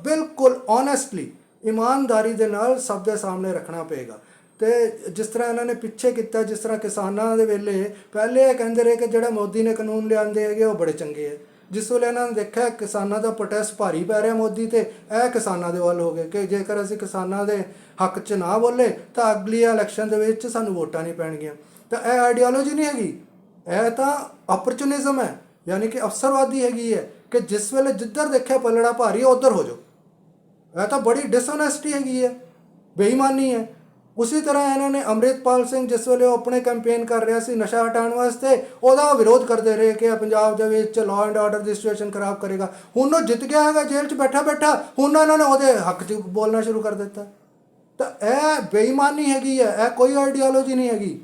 ਬਿਲਕੁਲ ਓਨੈਸਟਲੀ ਇਮਾਨਦਾਰੀ ਦੇ ਨਾਲ ਸਭ ਦੇ ਸਾਹਮਣੇ ਰੱਖਣਾ ਪਏਗਾ। ਤੇ ਜਿਸ ਤਰ੍ਹਾਂ ਇਹਨਾਂ ਨੇ ਪਿੱਛੇ ਕੀਤਾ, ਜਿਸ ਤਰ੍ਹਾਂ ਕਿਸਾਨਾਂ ਦੇ ਵੇਲੇ ਪਹਿਲੇ ਇਹ ਕਹਿੰਦੇ ਰਹੇ ਕਿ ਜਿਹੜਾ ਮੋਦੀ ਨੇ ਕਾਨੂੰਨ ਲਿਆਂਦੇ ਹੈਗੇ, ਉਹ ਬੜੇ ਚੰਗੇ ਹੈ। ਜਿਸ ਵੇਲੇ ਇਹਨਾਂ ਨੇ ਦੇਖਿਆ ਕਿਸਾਨਾਂ ਦਾ ਪ੍ਰੋਟੈਸਟ ਭਾਰੀ ਪੈ ਰਿਹਾ ਮੋਦੀ ਤੇ, ਇਹ ਕਿਸਾਨਾਂ ਦੇ ਵੱਲ ਹੋ ਗਏ ਕਿ ਜੇਕਰ ਅਸੀਂ ਕਿਸਾਨਾਂ ਦੇ ਹੱਕ 'ਚ ਨਾ ਬੋਲੇ, ਤਾਂ ਅਗਲੀ ਇਲੈਕਸ਼ਨ ਦੇ ਵਿੱਚ ਸਾਨੂੰ ਵੋਟਾਂ ਨਹੀਂ ਪੈਣਗੀਆਂ। ਤਾਂ ਇਹ ਆਈਡੀਓਲੋਜੀ ਨਹੀਂ ਹੈਗੀ। ਇਹ ਤਾਂ ਓਪਰਚੁਨਿਜ਼ਮ ਹੈ, ਯਾਨੀ ਕਿ ਅਫਸਰਵਾਦੀ ਹੈਗੀ ਹੈ ਕਿ ਜਿਸ ਵੇਲੇ ਜਿੱਧਰ ਦੇਖਿਆ ਪਲੜਾ ਭਾਰੀ, ਉਧਰ ਹੋ ਜਾਓ। ਇਹ ਤਾਂ ਬੜੀ ਡਿਸਓਨੈਸਟੀ ਹੈਗੀ ਹੈ, ਬੇਈਮਾਨੀ ਹੈ। ਉਸੇ ਤਰ੍ਹਾਂ ਇਹਨਾਂ ਨੇ ਅੰਮ੍ਰਿਤਪਾਲ ਸਿੰਘ ਜਿਸ ਵੇਲੇ ਉਹ ਆਪਣੇ ਕੈਂਪੇਨ ਕਰ ਰਿਹਾ ਸੀ ਨਸ਼ਾ ਹਟਾਉਣ ਵਾਸਤੇ, ਉਹਦਾ ਵਿਰੋਧ ਕਰਦੇ ਰਹੇ ਕਿ ਪੰਜਾਬ ਦੇ ਵਿੱਚ ਲਾਅ ਐਂਡ ਆਰਡਰ ਦੀ ਸਿਚੁਏਸ਼ਨ ਖਰਾਬ ਕਰੇਗਾ। ਹੁਣ ਉਹ ਜਿੱਤ ਗਿਆ ਹੈਗਾ, ਜੇਲ੍ਹ 'ਚ ਬੈਠਾ ਬੈਠਾ, ਹੁਣ ਇਹਨਾਂ ਨੇ ਉਹਦੇ ਹੱਕ 'ਚ ਬੋਲਣਾ ਸ਼ੁਰੂ ਕਰ ਦਿੱਤਾ। ਤਾਂ ਇਹ ਬੇਈਮਾਨੀ ਹੈਗੀ ਹੈ, ਇਹ ਕੋਈ ਆਈਡੀਓਲੋਜੀ ਨਹੀਂ ਹੈਗੀ।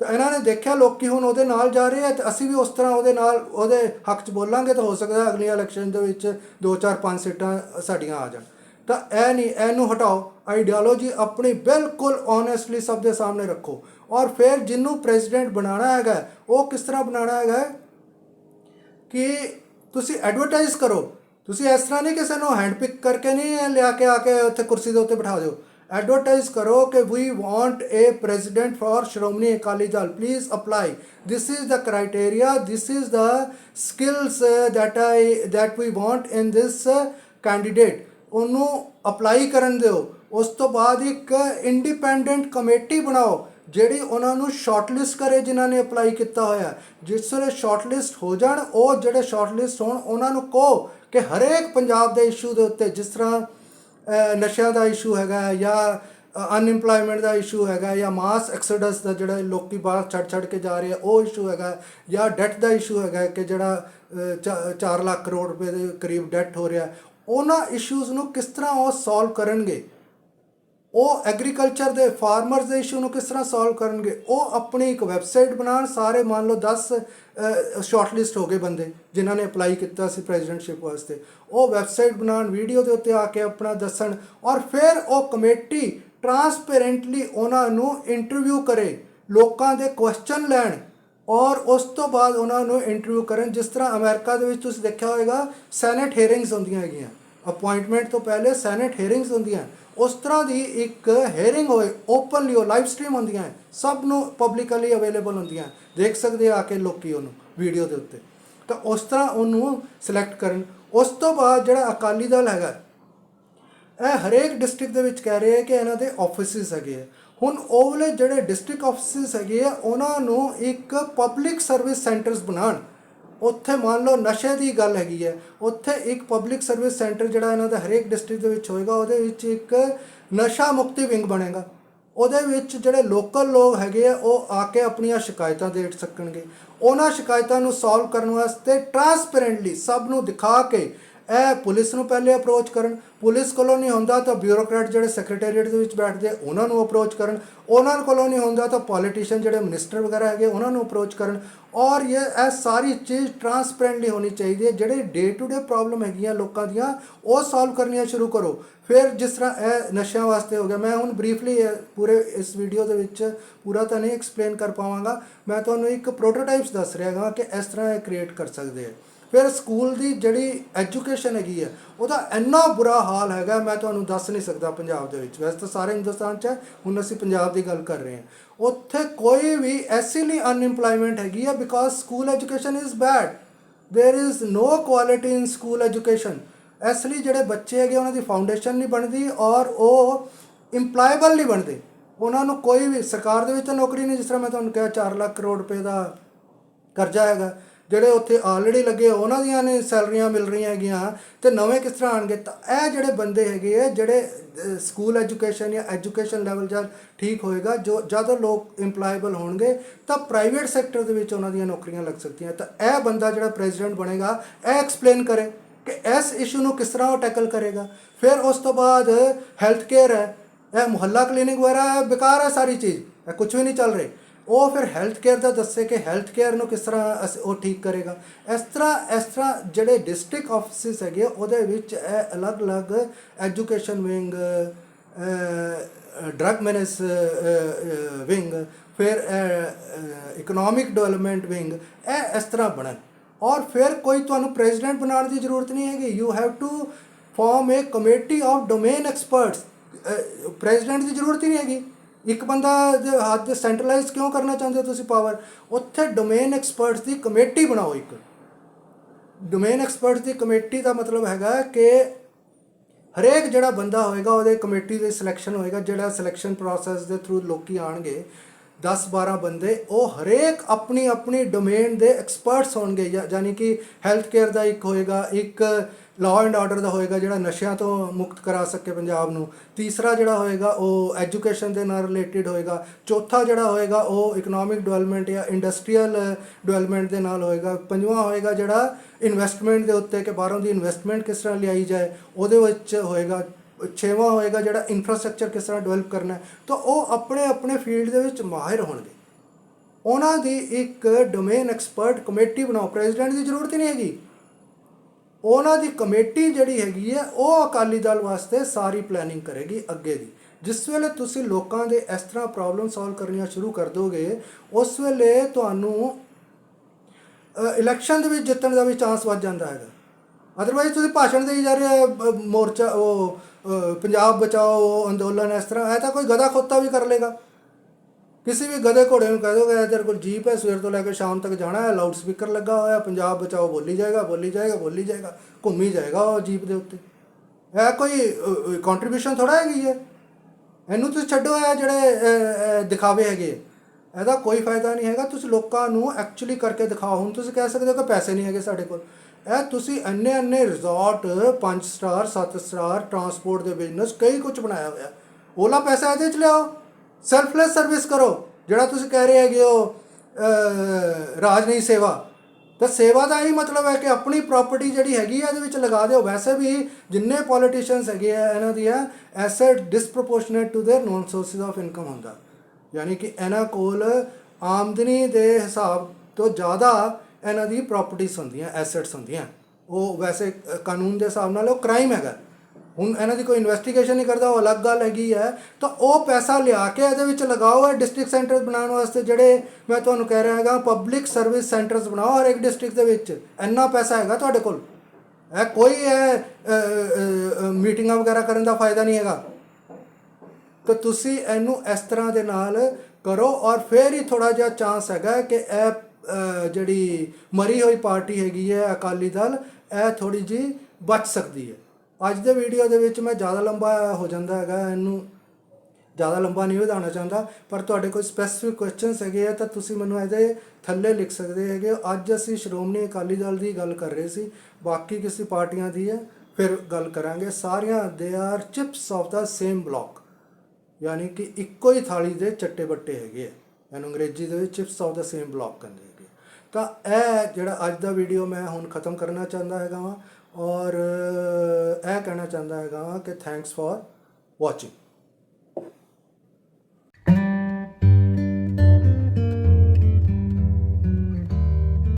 ਤਾਂ ਇਹਨਾਂ ਨੇ ਦੇਖਿਆ ਲੋਕੀ ਹੁਣ ਉਹਦੇ ਨਾਲ ਜਾ ਰਹੇ ਆ ਤੇ ਅਸੀਂ ਵੀ ਉਸ ਤਰ੍ਹਾਂ ਉਹਦੇ ਨਾਲ, ਉਹਦੇ ਹੱਕ 'ਚ ਬੋਲਾਂਗੇ ਤਾਂ ਹੋ ਸਕਦਾ ਅਗਲੀ ਇਲੈਕਸ਼ਨ ਦੇ ਵਿੱਚ 2 4 5 ਸੀਟਾਂ ਸਾਡੀਆਂ ਆ ਜਾਣ। ਤਾਂ ਇਹ ਨਹੀਂ, ਇਹਨੂੰ ਹਟਾਓ ਆਈਡੀਓਲੋਜੀ ਆਪਣੀ ਬਿਲਕੁਲ ਓਨੈਸਟਲੀ ਸਭ ਦੇ ਸਾਹਮਣੇ ਰੱਖੋ। ਔਰ ਫਿਰ ਜਿਹਨੂੰ ਪ੍ਰੈਜ਼ੀਡੈਂਟ ਬਣਾਉਣਾ ਹੈਗਾ, ਉਹ ਕਿਸ ਤਰ੍ਹਾਂ ਬਣਾਉਣਾ ਹੈਗਾ ਕਿ ਤੁਸੀਂ ਐਡਵਰਟਾਈਜ਼ ਕਰੋ। ਤੁਸੀਂ ਇਸ ਤਰ੍ਹਾਂ ਨਹੀਂ ਕਿਸੇ ਨੂੰ ਹੈਂਡ ਪਿਕ ਕਰਕੇ ਨਹੀਂ ਲਿਆ ਕੇ ਆ ਕੇ ਉੱਥੇ ਕੁਰਸੀ ਦੇ ਉੱਤੇ ਬਿਠਾ ਦਿਓ। ਐਡਵਰਟਾਈਜ਼ ਕਰੋ ਕਿ we want a president for Shiromani Akali Dal please apply this is the criteria. This is the skills uh, that i that we want in this uh, candidate. ਉਹਨੂੰ ਅਪਲਾਈ ਕਰਨ ਦਿਓ ਉਸ ਤੋਂ ਬਾਅਦ ਇੱਕ ਇੰਡੀਪੈਂਡੈਂਟ ਕਮੇਟੀ ਬਣਾਓ ਜਿਹੜੀ ਉਹਨਾਂ ਨੂੰ ਸ਼ਾਰਟਲਿਸਟ ਕਰੇ ਜਿਨ੍ਹਾਂ ਨੇ ਅਪਲਾਈ ਕੀਤਾ ਹੋਇਆ ਜਿਸ ਵੇਲੇ ਸ਼ਾਰਟਲਿਸਟ ਹੋ ਜਾਣ ਉਹ ਜਿਹੜੇ ਸ਼ਾਰਟਲਿਸਟ ਹੋਣ ਉਹਨਾਂ ਨੂੰ ਕਹੋ ਕਿ ਹਰੇਕ ਪੰਜਾਬ ਦੇ ਇਸ਼ੂ ਦੇ ਉੱਤੇ ਜਿਸ ਤਰ੍ਹਾਂ ਨਸ਼ਿਆਂ ਦਾ ਇਸ਼ੂ ਹੈਗਾ ਜਾਂ ਅਨਇੰਪਲੋਇਮੈਂਟ ਦਾ ਇਸ਼ੂ ਹੈਗਾ ਜਾਂ ਮਾਸ ਐਕਸੋਡਸ ਦਾ ਜਿਹੜਾ ਲੋਕੀ ਬਾਹਰ ਛੱਡ ਛੱਡ ਕੇ ਜਾ ਰਹੇ ਆ, ਉਹ ਇਸ਼ੂ ਹੈਗਾ ਜਾਂ ਡੈਟ ਦਾ ਇਸ਼ੂ ਹੈਗਾ ਕਿ ਜਿਹੜਾ 4 ਲੱਖ ਕਰੋੜ ਰੁਪਏ ਦੇ ਕਰੀਬ ਡੈਟ ਹੋ ਰਿਹਾ ਉਹਨਾਂ ਇਸ਼ੂਜ਼ ਨੂੰ ਕਿਸ ਤਰ੍ਹਾਂ ਉਹ ਸੋਲਵ ਕਰਨਗੇ? ਉਹ ਐਗਰੀਕਲਚਰ ਦੇ ਫਾਰਮਰਸ ਦੇ ਇਸ਼ੂ ਨੂੰ ਕਿਸ ਤਰ੍ਹਾਂ ਸੋਲਵ ਕਰਨਗੇ? ਉਹ ਆਪਣੀ ਇੱਕ ਵੈਬਸਾਈਟ ਬਣਾਉਣ, ਸਾਰੇ ਮੰਨ ਲਓ 10 ਸ਼ਾਰਟਲਿਸਟ ਹੋ ਗਏ ਬੰਦੇ, ਜਿਨ੍ਹਾਂ ਨੇ ਅਪਲਾਈ ਕੀਤਾ ਸੀ ਪ੍ਰੈਜ਼ੀਡੈਂਟਸ਼ਿਪ ਵਾਸਤੇ। ਉਹ ਵੈਬਸਾਈਟ ਬਣਾਉਣ ਵੀਡੀਓ ਦੇ ਉੱਤੇ ਆ ਕੇ ਆਪਣਾ ਦੱਸਣ ਔਰ ਫਿਰ ਉਹ ਕਮੇਟੀ ਟਰਾਂਸਪੇਰੈਂਟਲੀ ਉਹਨਾਂ ਨੂੰ ਇੰਟਰਵਿਊ ਕਰੇ, ਲੋਕਾਂ ਦੇ ਕੁਐਸਚਨ ਲੈਣ ਔਰ ਉਸ ਤੋਂ ਬਾਅਦ ਉਹਨਾਂ ਨੂੰ ਇੰਟਰਵਿਊ ਕਰਨ। ਜਿਸ ਤਰ੍ਹਾਂ ਅਮਰੀਕਾ ਦੇ ਵਿੱਚ ਤੁਸੀਂ ਦੇਖਿਆ ਹੋਵੇਗਾ ਸੈਨੇਟ ਹੀਅਰਿੰਗਸ ਹੁੰਦੀਆਂ ਹੈਗੀਆਂ। ਅਪਾਇੰਟਮੈਂਟ ਤੋਂ ਪਹਿਲੇ ਸੈਨੇਟ ਹੀਅਰਿੰਗਸ ਹੁੰਦੀਆਂ। ਉਸ ਤਰ੍ਹਾਂ ਦੀ ਇੱਕ ਹੀਅਰਿੰਗ ਹੋਏ ਓਪਨਲੀ ਉਹ ਲਾਈਵ ਸਟ੍ਰੀਮ ਹੁੰਦੀਆਂ ਹੈ। ਸਭ ਨੂੰ ਪਬਲਿਕਲੀ ਅਵੇਲੇਬਲ ਹੁੰਦੀਆਂ ਦੇਖ ਸਕਦੇ ਆ ਕੇ ਲੋਕੀ ਉਹਨੂੰ ਵੀਡੀਓ ਦੇ ਉੱਤੇ। ਤਾਂ ਉਸ ਤਰ੍ਹਾਂ ਉਹਨੂੰ ਸਿਲੈਕਟ ਕਰਨ। ਉਸ ਤੋਂ ਬਾਅਦ ਜਿਹੜਾ ਅਕਾਲੀ ਦਲ ਹੈਗਾ, ਇਹ ਹਰੇਕ ਡਿਸਟ੍ਰਿਕਟ ਦੇ ਵਿੱਚ ਕਹਿ ਰਹੇ ਆ ਕਿ ਇਹਨਾਂ ਦੇ ਆਫਿਸਿਸ ਹੈਗੇ ਆ। ਹੁਣ ਉਹ ਵਾਲੇ ਜਿਹੜੇ ਡਿਸਟ੍ਰਿਕਟ ਆਫਿਸਿਸ ਹੈਗੇ ਆ, ਉਹਨਾਂ ਨੂੰ ਇੱਕ ਪਬਲਿਕ ਸਰਵਿਸ ਸੈਂਟਰਸ ਬਣਾਉਣ। ਉੱਥੇ ਮੰਨ ਲਓ ਨਸ਼ੇ ਦੀ ਗੱਲ ਹੈਗੀ ਹੈ, ਉੱਥੇ ਇੱਕ ਪਬਲਿਕ ਸਰਵਿਸ ਸੈਂਟਰ ਜਿਹੜਾ ਇਹਨਾਂ ਦਾ ਹਰੇਕ ਡਿਸਟ੍ਰਿਕਟ ਦੇ ਵਿੱਚ ਹੋਏਗਾ, ਉਹਦੇ ਵਿੱਚ ਇੱਕ ਨਸ਼ਾ ਮੁਕਤੀ ਵਿੰਗ ਬਣੇਗਾ। ਉਹਦੇ ਵਿੱਚ ਜਿਹੜੇ ਲੋਕਲ ਲੋਕ ਹੈਗੇ ਆ, ਉਹ ਆ ਕੇ ਆਪਣੀਆਂ ਸ਼ਿਕਾਇਤਾਂ ਦੇ ਸਕਣਗੇ। ਉਹਨਾਂ ਸ਼ਿਕਾਇਤਾਂ ਨੂੰ ਸੋਲਵ ਕਰਨ ਵਾਸਤੇ ਟਰਾਂਸਪੇਰੈਂਟਲੀ ਸਭ ਨੂੰ ਦਿਖਾ ਕੇ ਇਹ ਪੁਲਿਸ ਨੂੰ ਪਹਿਲੇ ਅਪਰੋਚ ਕਰਨ। ਪੁਲਿਸ ਕੋਲੋਂ ਨਹੀਂ ਹੁੰਦਾ ਤਾਂ ਬਿਊਰੋਕਰੇਟ ਜਿਹੜੇ ਸੈਕਟਰੀਏਟ ਦੇ ਵਿੱਚ ਬੈਠਦੇ, ਉਹਨਾਂ ਨੂੰ ਅਪਰੋਚ ਕਰਨ। ਉਹਨਾਂ ਕੋਲੋਂ ਨਹੀਂ ਹੁੰਦਾ ਤਾਂ ਪੋਲੀਟੀਸ਼ੀਅਨ ਜਿਹੜੇ ਮਿਨਿਸਟਰ ਵਗੈਰਾ ਹੈਗੇ, ਉਹਨਾਂ ਨੂੰ ਅਪਰੋਚ ਕਰਨ। ਔਰ ਇਹ ਇਹ ਸਾਰੀ ਚੀਜ਼ ਟਰਾਂਸਪੇਰੈਂਟਲੀ ਹੋਣੀ ਚਾਹੀਦੀ ਹੈ। ਜਿਹੜੇ ਡੇ ਟੂ ਡੇ ਪ੍ਰੋਬਲਮ ਹੈਗੀਆਂ ਲੋਕਾਂ ਦੀਆਂ, ਉਹ ਸੋਲਵ ਕਰਨੀਆਂ ਸ਼ੁਰੂ ਕਰੋ। ਫਿਰ ਜਿਸ ਤਰ੍ਹਾਂ ਇਹ ਨਸ਼ਿਆਂ ਵਾਸਤੇ ਹੋ ਗਿਆ, ਮੈਂ ਹੁਣ ਬਰੀਫਲੀ ਪੂਰੇ ਇਸ ਵੀਡੀਓ ਦੇ ਵਿੱਚ ਪੂਰਾ ਤਾਂ ਨਹੀਂ ਐਕਸਪਲੇਨ ਕਰ ਪਾਵਾਂਗਾ। ਮੈਂ ਤੁਹਾਨੂੰ ਇੱਕ ਪ੍ਰੋਟੋਟਾਈਪਸ ਦੱਸ ਰਿਹਾ ਹਾਂ ਕਿ ਇਸ ਤਰ੍ਹਾਂ ਇਹ ਕ੍ਰੀਏਟ ਕਰ ਸਕਦੇ ਆ ਫਿਰ ਸਕੂਲ ਦੀ ਜਿਹੜੀ ਐਜੂਕੇਸ਼ਨ ਹੈਗੀ ਹੈ ਉਹਦਾ ਇੰਨਾ ਬੁਰਾ ਹਾਲ ਹੈਗਾ ਮੈਂ ਤੁਹਾਨੂੰ ਦੱਸ ਨਹੀਂ ਸਕਦਾ ਪੰਜਾਬ ਦੇ ਵਿੱਚ ਵੈਸੇ ਤਾਂ ਸਾਰੇ ਹਿੰਦੁਸਤਾਨ 'ਚ ਹੈ ਹੁਣ ਅਸੀਂ ਪੰਜਾਬ ਦੀ ਗੱਲ ਕਰ ਰਹੇ ਹਾਂ ਉੱਥੇ ਕੋਈ ਵੀ ਐਸੀ ਲਈ ਅਨਇੰਪਲੋਇਮੈਂਟ ਹੈਗੀ ਹੈ because school education is bad there is no quality in school education ਇਸ ਲਈ ਜਿਹੜੇ ਬੱਚੇ ਹੈਗੇ ਉਹਨਾਂ ਦੀ ਫਾਊਂਡੇਸ਼ਨ ਨਹੀਂ ਬਣਦੀ ਔਰ ਉਹ ਇੰਪਲਾਏਬਲ ਨਹੀਂ ਬਣਦੇ ਉਹਨਾਂ ਨੂੰ ਕੋਈ ਵੀ ਸਰਕਾਰ ਦੇ ਵਿੱਚ ਤਾਂ ਨੌਕਰੀ ਨਹੀਂ ਜਿਸ ਤਰ੍ਹਾਂ ਮੈਂ ਤੁਹਾਨੂੰ ਕਿਹਾ 4 ਲੱਖ ਕਰੋੜ ਰੁਪਏ ਦਾ ਕਰਜ਼ਾ ਹੈਗਾ ਜਿਹੜੇ ਉੱਥੇ ਆਲਰੇਡੀ ਲੱਗੇ, ਉਹਨਾਂ ਦੀਆਂ ਨੇ ਸੈਲਰੀਆਂ ਮਿਲ ਰਹੀਆਂ ਹੈਗੀਆਂ, ਤੇ ਨਵੇਂ ਕਿਸ ਤਰ੍ਹਾਂ ਆਣਗੇ ਤਾਂ ਇਹ ਜਿਹੜੇ ਬੰਦੇ ਹੈਗੇ ਆ, ਜਿਹੜੇ ਸਕੂਲ ਐਜੂਕੇਸ਼ਨ ਜਾਂ ਐਜੂਕੇਸ਼ਨ ਲੈਵਲ ਜਦ ਠੀਕ ਹੋਏਗਾ, ਜੋ ਜਦੋਂ ਲੋਕ ਇੰਪਲਾਏਬਲ ਹੋਣਗੇ, ਤਾਂ ਪ੍ਰਾਈਵੇਟ ਸੈਕਟਰ ਦੇ ਵਿੱਚ ਉਹਨਾਂ ਦੀਆਂ ਨੌਕਰੀਆਂ ਲੱਗ ਸਕਦੀਆਂ। ਤਾਂ ਇਹ ਬੰਦਾ ਜਿਹੜਾ ਪ੍ਰੈਜ਼ੀਡੈਂਟ ਬਣੇਗਾ, ਇਹ ਐਕਸਪਲੇਨ ਕਰੇ ਕਿ ਇਸ ਇਸ਼ੂ ਨੂੰ ਕਿਸ ਤਰ੍ਹਾਂ ਉਹ ਟੈਕਲ ਕਰੇਗਾ। ਫਿਰ ਉਸ ਤੋਂ ਬਾਅਦ ਹੈਲਥ ਕੇਅਰ ਹੈ, ਇਹ ਮੁਹੱਲਾ ਕਲੀਨਿਕ ਵਗੈਰਾ ਹੈ ਬੇਕਾਰ ਹੈ ਸਾਰੀ ਚੀਜ਼, ਇਹ ਕੁਝ ਵੀ ਨਹੀਂ ਚੱਲ ਰਹੀ। ਉਹ ਫਿਰ ਹੈਲਥ ਕੇਅਰ ਦਾ ਦੱਸੇ ਕਿ ਹੈਲਥ ਕੇਅਰ ਨੂੰ ਕਿਸ ਤਰ੍ਹਾਂ ਅਸ- ਉਹ ਠੀਕ ਕਰੇਗਾ। ਇਸ ਤਰ੍ਹਾਂ ਇਸ ਤਰ੍ਹਾਂ ਜਿਹੜੇ ਡਿਸਟ੍ਰਿਕਟ ਆਫਿਸਿਸ ਹੈਗੇ ਉਹਦੇ ਵਿੱਚ ਇਹ ਅਲੱਗ-ਅਲੱਗ education wing drug manage wing ਫਿਰ ਇਕਨੋਮਿਕ ਡਿਵੈਲਪਮੈਂਟ ਵਿੰਗ ਇਹ ਇਸ ਤਰ੍ਹਾਂ ਬਣਨ। ਔਰ ਫਿਰ ਕੋਈ ਤੁਹਾਨੂੰ ਪ੍ਰੈਜ਼ੀਡੈਂਟ ਬਣਾਉਣ ਦੀ ਜ਼ਰੂਰਤ ਨਹੀਂ ਹੈਗੀ। You have to form a committee of domain experts president ਦੀ ਜ਼ਰੂਰਤ ਹੀ ਨਹੀਂ ਹੈਗੀ। ਇੱਕ ਬੰਦਾ ਦੇ ਹੱਥ ਸੈਂਟਰਲਾਈਜ਼ ਕਿਉਂ ਕਰਨਾ ਚਾਹੁੰਦੇ ਹੋ ਤੁਸੀਂ ਪਾਵਰ ਉੱਥੇ ਡੋਮੇਨ ਐਕਸਪਰਟਸ ਦੀ ਕਮੇਟੀ ਬਣਾਓ ਇੱਕ। ਡੋਮੇਨ ਐਕਸਪਰਟਸ ਦੀ ਕਮੇਟੀ ਦਾ ਮਤਲਬ ਹੈਗਾ ਕਿ ਹਰੇਕ ਜਿਹੜਾ ਬੰਦਾ ਹੋਏਗਾ, ਉਹਦੇ ਕਮੇਟੀ ਦੇ ਸਿਲੈਕਸ਼ਨ ਹੋਏਗਾ, ਜਿਹੜਾ ਸਿਲੈਕਸ਼ਨ ਪ੍ਰੋਸੈਸ ਦੇ ਥਰੂ ਲੋਕੀ ਆਣਗੇ 10 12 ਬੰਦੇ, ਉਹ ਹਰੇਕ ਆਪਣੀ ਆਪਣੀ ਡੋਮੇਨ ਦੇ ਐਕਸਪਰਟਸ ਹੋਣਗੇ। ਯਾ- ਯਾਨੀ ਕਿ ਹੈਲਥ ਕੇਅਰ ਦਾ ਇੱਕ ਹੋਏਗਾ, ਇੱਕ ਲਾਅ ਐਂਡ ਆਰਡਰ ਦਾ ਹੋਏਗਾ ਜਿਹੜਾ ਨਸ਼ਿਆਂ ਤੋਂ ਮੁਕਤ ਕਰਾ ਸਕੇ ਪੰਜਾਬ ਨੂੰ। ਤੀਸਰਾ ਜਿਹੜਾ ਹੋਏਗਾ, ਉਹ ਐਜੂਕੇਸ਼ਨ ਦੇ ਨਾਲ ਰਿਲੇਟਡ ਹੋਏਗਾ। ਚੌਥਾ ਜਿਹੜਾ ਹੋਏਗਾ, ਉਹ ਇਕਨੋਮਿਕ ਡਿਵੈਲਪਮੈਂਟ ਜਾਂ ਇੰਡਸਟਰੀਅਲ ਡਿਵੈਲਪਮੈਂਟ ਦੇ ਨਾਲ ਹੋਏਗਾ। ਪੰਜਵਾਂ ਹੋਏਗਾ ਜਿਹੜਾ ਇਨਵੈਸਟਮੈਂਟ ਦੇ ਉੱਤੇ ਕਿ ਬਾਹਰੋਂ ਦੀ ਇਨਵੈਸਟਮੈਂਟ ਕਿਸ ਤਰ੍ਹਾਂ ਲਿਆਈ ਜਾਏ, ਉਹਦੇ ਵਿੱਚ ਹੋਏਗਾ। ਛੇਵਾਂ ਹੋਏਗਾ ਜਿਹੜਾ ਇਨਫਰਾਸਟ੍ਰਕਚਰ ਕਿਸ ਤਰ੍ਹਾਂ ਡਿਵੈਲਪ ਕਰਨਾ ਹੈ। ਤਾਂ ਉਹ ਆਪਣੇ ਆਪਣੇ ਫੀਲਡ ਦੇ ਵਿੱਚ ਮਾਹਿਰ ਹੋਣਗੇ। ਉਹਨਾਂ ਦੀ ਇੱਕ ਡੋਮੇਨ ਐਕਸਪਰਟ ਕਮੇਟੀ ਬਣਾਓ। ਪ੍ਰੈਜ਼ੀਡੈਂਟ ਦੀ ਜ਼ਰੂਰਤ ਹੀ ਨਹੀਂ ਹੈਗੀ। ਉਹਨਾਂ ਦੀ ਕਮੇਟੀ ਜਿਹੜੀ ਹੈਗੀ ਹੈ ਉਹ ਅਕਾਲੀ ਦਲ ਵਾਸਤੇ ਸਾਰੀ ਪਲੈਨਿੰਗ ਕਰੇਗੀ ਅੱਗੇ ਦੀ। ਜਿਸ ਵੇਲੇ ਤੁਸੀਂ ਲੋਕਾਂ ਦੇ ਇਸ ਤਰ੍ਹਾਂ ਪ੍ਰੋਬਲਮ ਸੋਲਵ ਕਰਨੀਆਂ ਸ਼ੁਰੂ ਕਰ ਦੋਗੇ ਉਸ ਵੇਲੇ ਤੁਹਾਨੂੰ ਇਲੈਕਸ਼ਨ ਦੇ ਵਿੱਚ ਜਿੱਤਣ ਦਾ ਵੀ ਚਾਂਸ ਵੱਧ ਜਾਂਦਾ ਹੈਗਾ। ਅਦਰਵਾਈਜ਼ ਤੁਸੀਂ ਭਾਸ਼ਣ ਦੇਈ ਜਾ ਰਹੇ ਹੋ, ਮੋਰਚਾ ਉਹ ਪੰਜਾਬ ਬਚਾਓ ਅੰਦੋਲਨ ਇਸ ਤਰ੍ਹਾਂ ਇਹ ਤਾਂ ਕੋਈ ਗਦਾ ਖੋਤਾ ਵੀ ਕਰ ਲੇਗਾ ਕਿਸੇ ਵੀ ਗਧੇ ਘੋੜੇ ਨੂੰ ਕਹਿ ਦੋਗੇ ਤੇਰੇ ਕੋਲ ਜੀਪ ਹੈ, ਸਵੇਰ ਤੋਂ ਲੈ ਕੇ ਸ਼ਾਮ ਤੱਕ ਜਾਣਾ ਹੈ ਲਾਊਡ ਸਪੀਕਰ ਲੱਗਾ ਹੋਇਆ ਪੰਜਾਬ ਬਚਾਓ, ਬੋਲੀ ਜਾਏਗਾ ਬੋਲੀ ਜਾਏਗਾ ਬੋਲੀ ਜਾਏਗਾ, ਘੁੰਮੀ ਜਾਏਗਾ ਉਹ ਜੀਪ ਦੇ ਉੱਤੇ। ਇਹ ਕੋਈ ਕੰਟਰੀਬਿਊਸ਼ਨ ਥੋੜਾ ਹੈਗੀ ਹੈ? ਇਹਨੂੰ ਤੁਸੀਂ ਛੱਡੋ, ਇਹ ਜਿਹੜੇ ਦਿਖਾਵੇ ਹੈਗੇ। ਇਹਦਾ ਕੋਈ ਫਾਇਦਾ ਨਹੀਂ ਹੈਗਾ, ਤੁਸੀਂ ਲੋਕਾਂ ਨੂੰ ਐਕਚੁਅਲੀ ਕਰਕੇ ਦਿਖਾਓ। ਹੁਣ ਤੁਸੀਂ ਕਹਿ ਸਕਦੇ ਹੋ ਕਿ ਪੈਸੇ ਨਹੀਂ ਹੈਗੇ ਸਾਡੇ ਕੋਲ। ਇਹ ਤੁਸੀਂ ਅੰਨੇ ਅੰਨੇ ਰਿਜ਼ੋਰਟ 5 ਸਟਾਰ 7 ਸਟਾਰ ਟਰਾਂਸਪੋਰਟ ਦੇ ਬਿਜ਼ਨਸ ਕਈ ਕੁਝ ਬਣਾਇਆ ਹੋਇਆ। ਓਲਾ ਪੈਸਾ ਇਹਦੇ ਚ ਲਿਆਓ। ਸੈਲਫਲੈਸ ਸਰਵਿਸ ਕਰੋ ਜਿਹੜਾ ਤੁਸੀਂ ਕਹਿ ਰਹੇ ਹੈਗੇ ਹੋ ਅ, ਰਾਜ ਨਹੀਂ ਸੇਵਾ ਤਾਂ ਸੇਵਾ ਦਾ ਹੀ ਮਤਲਬ ਹੈ ਕਿ ਆਪਣੀ ਪ੍ਰਾਪਰਟੀ ਜਿਹੜੀ ਹੈਗੀ ਹੈ ਇਹਦੇ ਵਿੱਚ ਲਗਾ ਦਿਓ ਵੈਸੇ ਵੀ ਜਿੰਨੇ ਪੋਲੀਟੀਸ਼ੀਅਨਸ ਹੈਗੇ ਆ ਇਹਨਾਂ ਦੀਆਂ asset disproportionate to their known sources of income ਹੁੰਦਾ ਯਾਨੀ ਕਿ ਇਹਨਾਂ ਕੋਲ ਆਮਦਨੀ ਦੇ ਹਿਸਾਬ ਤੋਂ ਜ਼ਿਆਦਾ ਇਹਨਾਂ ਦੀ ਪ੍ਰਾਪਰਟੀਆਂ ਹੁੰਦੀਆਂ ਐਸੈਟਸ ਹੁੰਦੀਆਂ ਉਹ ਵੈਸੇ ਅ, ਕਾਨੂੰਨ ਦੇ ਹਿਸਾਬ ਨਾਲ ਉਹ ਕ੍ਰਾਈਮ ਹੈਗਾ ਹੁਣ ਇਹਨਾਂ ਦੀ ਕੋਈ ਇਨਵੈਸਟੀਗੇਸ਼ਨ ਨਹੀਂ ਕਰਦਾ, ਉਹ ਅਲੱਗ ਗੱਲ ਹੈਗੀ ਹੈ। ਤਾਂ ਉਹ ਪੈਸਾ ਲਿਆ ਕੇ ਇਹਦੇ ਵਿੱਚ ਲਗਾਓ, ਇਹ ਡਿਸਟ੍ਰਿਕਟ ਸੈਂਟਰ ਬਣਾਉਣ ਵਾਸਤੇ ਜਿਹੜੇ ਮੈਂ ਤੁਹਾਨੂੰ ਕਹਿ ਰਿਹਾ ਹੈਗਾ ਪਬਲਿਕ ਸਰਵਿਸ ਸੈਂਟਰਸ ਬਣਾਓ ਹਰ ਇੱਕ ਡਿਸਟ੍ਰਿਕਟ ਦੇ ਵਿੱਚ। ਇੰਨਾ ਪੈਸਾ ਹੈਗਾ ਤੁਹਾਡੇ ਕੋਲ। ਇਹ ਕੋਈ ਇਹ ਮੀਟਿੰਗਾਂ ਵਗੈਰਾ ਕਰਨ ਦਾ ਫਾਇਦਾ ਨਹੀਂ ਹੈਗਾ। ਤਾਂ ਤੁਸੀਂ ਇਹਨੂੰ ਇਸ ਤਰ੍ਹਾਂ ਦੇ ਨਾਲ ਕਰੋ ਔਰ ਫਿਰ ਹੀ ਥੋੜਾ ਜਿਹਾ ਚਾਂਸ ਹੈਗਾ ਕਿ ਇਹ ਜਿਹੜੀ ਮਰੀ ਹੋਈ ਪਾਰਟੀ ਹੈਗੀ ਹੈ ਅਕਾਲੀ ਦਲ, ਇਹ ਥੋੜੀ ਜੀ ਬਚ ਸਕਦੀ ਹੈ। ਅੱਜ ਦੇ ਵੀਡੀਓ ਦੇ ਵਿੱਚ ਮੈਂ ਜ਼ਿਆਦਾ ਲੰਬਾ ਹੋ ਜਾਂਦਾ ਹੈਗਾ, ਇਹਨੂੰ ਜ਼ਿਆਦਾ ਲੰਬਾ ਨਹੀਂ ਵਧਾਉਣਾ ਚਾਹੁੰਦਾ, ਪਰ ਤੁਹਾਡੇ ਕੋਈ ਸਪੈਸੀਫਿਕ ਕੁਐਸਚਨਸ ਹੈਗੇ ਆ, ਤਾਂ ਤੁਸੀਂ ਮੈਨੂੰ ਇਹਦੇ ਥੱਲੇ ਲਿਖ ਸਕਦੇ ਹੈਗੇ ਅੱਜ ਅਸੀਂ ਸ਼੍ਰੋਮਣੀ ਅਕਾਲੀ ਦਲ ਦੀ ਗੱਲ ਕਰ ਰਹੇ ਸੀ, ਬਾਕੀ ਕਿਸੇ ਪਾਰਟੀਆਂ ਦੀ ਹੈ, ਫਿਰ ਗੱਲ ਕਰਾਂਗੇ। ਸਾਰੀਆਂ they are chips off the same block ਯਾਨੀ ਕਿ ਇੱਕੋ ਹੀ ਥਾਲੀ ਦੇ ਚੱਟੇ ਬੱਟੇ ਹੈਗੇ ਆ, ਇਹਨੂੰ ਅੰਗਰੇਜ਼ੀ ਦੇ ਵਿੱਚ chips of the same block ਕਹਿੰਦੇ ਹੈਗੇ ਤਾਂ ਇਹ ਜਿਹੜਾ ਅੱਜ ਦਾ ਵੀਡੀਓ ਮੈਂ ਹੁਣ ਖਤਮ ਕਰਨਾ ਚਾਹੁੰਦਾ ਹੈਗਾ ਵਾਂ ਔਰ ਇਹ ਕਹਿਣਾ ਚਾਹੁੰਦਾ ਹੈਗਾ ਵਾਂ ਕਿ ਥੈਂਕਸ ਫॉर ਵਾਚਿੰਗ